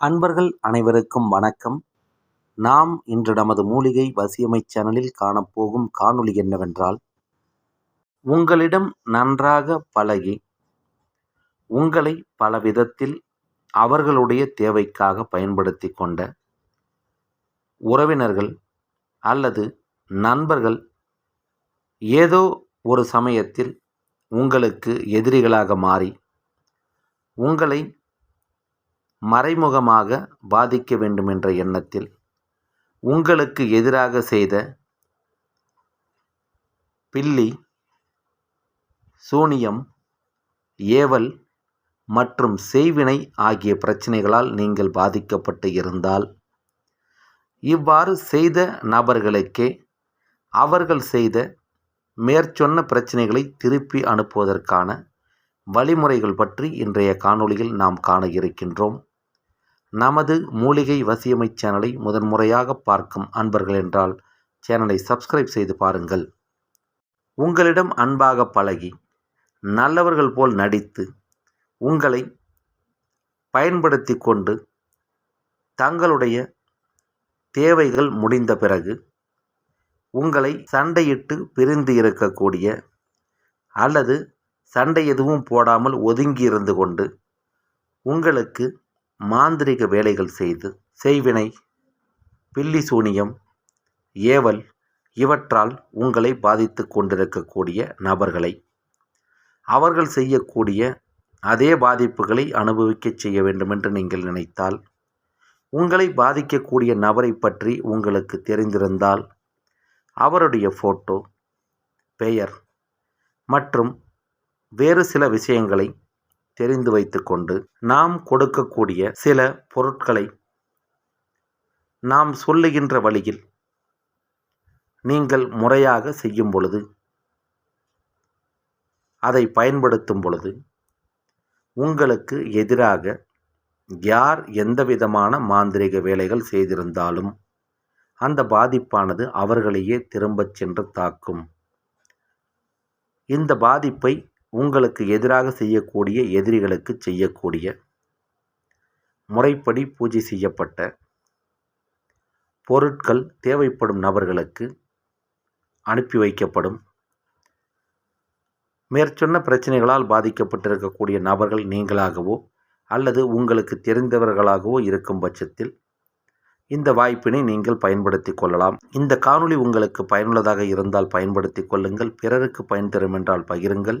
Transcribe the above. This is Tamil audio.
அன்பர்கள் அனைவருக்கும் வணக்கம். நாம் இன்று நமது மூலிகை வசியமை சேனலில் காணப்போகும் காணொளி என்னவென்றால் உங்களிடம் நன்றாக பழகி உங்களை பல விதத்தில் அவர்களுடைய தேவைக்காக பயன்படுத்தி கொண்ட உறவினர்கள் அல்லது நண்பர்கள் ஏதோ ஒரு சமயத்தில் உங்களுக்கு எதிரிகளாக மாறி உங்களை மறைமுகமாக பாதிக்க வேண்டும் என்ற எண்ணத்தில் உங்களுக்கு எதிராக செய்த பில்லி சூனியம் ஏவல் மற்றும் செய்வினை ஆகிய பிரச்சனைகளால் நீங்கள் பாதிக்கப்பட்டு இருந்தால் இவ்வாறு செய்த நபர்களுக்கே அவர்கள் செய்த மேற்சொன்ன பிரச்சனைகளை திருப்பி அனுப்புவதற்கான வழிமுறைகள் பற்றி இன்றைய காணொளியில் நாம் காண இருக்கின்றோம். நமது மூலிகை வசியமை சேனலை முதன்முறையாக பார்க்கும் அன்பர்கள் என்றால் சேனலை சப்ஸ்கிரைப் செய்து பாருங்கள். உங்களிடம் அன்பாக பழகி நல்லவர்கள் போல் நடித்து உங்களை பயன்படுத்தி கொண்டு தங்களுடைய தேவைகள் முடிந்த பிறகு உங்களை சண்டையிட்டு பிரிந்து இருக்கக்கூடிய அல்லது சண்டை எதுவும் போடாமல் ஒதுங்கி இருந்து கொண்டு உங்களுக்கு மாந்திரிக வேலைகள் செய்து செய்வினை பில்லி சூனியம் ஏவல் இவற்றால் உங்களை பாதித்து கொண்டிருக்கக்கூடிய நபர்களை. அவர்கள் செய்யக்கூடிய அதே பாதிப்புகளை அனுபவிக்கச் செய்ய வேண்டுமென்று நீங்கள் நினைத்தால் உங்களை பாதிக்கக்கூடிய நபரை பற்றி உங்களுக்கு தெரிந்திருந்தால் அவருடைய ஃபோட்டோ பெயர் மற்றும் வேறு சில விஷயங்களை தெரிந்து வைத்துக்கொண்டு நாம் கொடுக்கக்கூடிய சில பொருட்களை நாம் சொல்லுகின்ற வழியில் நீங்கள் முறையாக செய்யும் பொழுது அதை பயன்படுத்தும் பொழுது உங்களுக்கு எதிராக யார் எந்த விதமான மாந்திரிக வேலைகள் செய்திருந்தாலும் அந்த பாதிப்பானது அவர்களையே திரும்பச் சென்று தாக்கும். இந்த பாதிப்பை உங்களுக்கு எதிராக செய்யக்கூடிய எதிரிகளுக்கு செய்யக்கூடிய முறைப்படி பூஜை செய்யப்பட்ட பொருட்கள் தேவைப்படும் நபர்களுக்கு அனுப்பி வைக்கப்படும். மேற்சொன்ன பிரச்சனைகளால் பாதிக்கப்பட்டிருக்கக்கூடிய நபர்கள் நீங்களாகவோ அல்லது உங்களுக்கு தெரிந்தவர்களாகவோ இருக்கும் பட்சத்தில் இந்த வாய்ப்பினை நீங்கள் பயன்படுத்தி கொள்ளலாம். இந்த காணொளி உங்களுக்கு பயனுள்ளதாக இருந்தால் பயன்படுத்தி கொள்ளுங்கள். பிறருக்கு பயன் தரும் என்றால் பகிருங்கள்.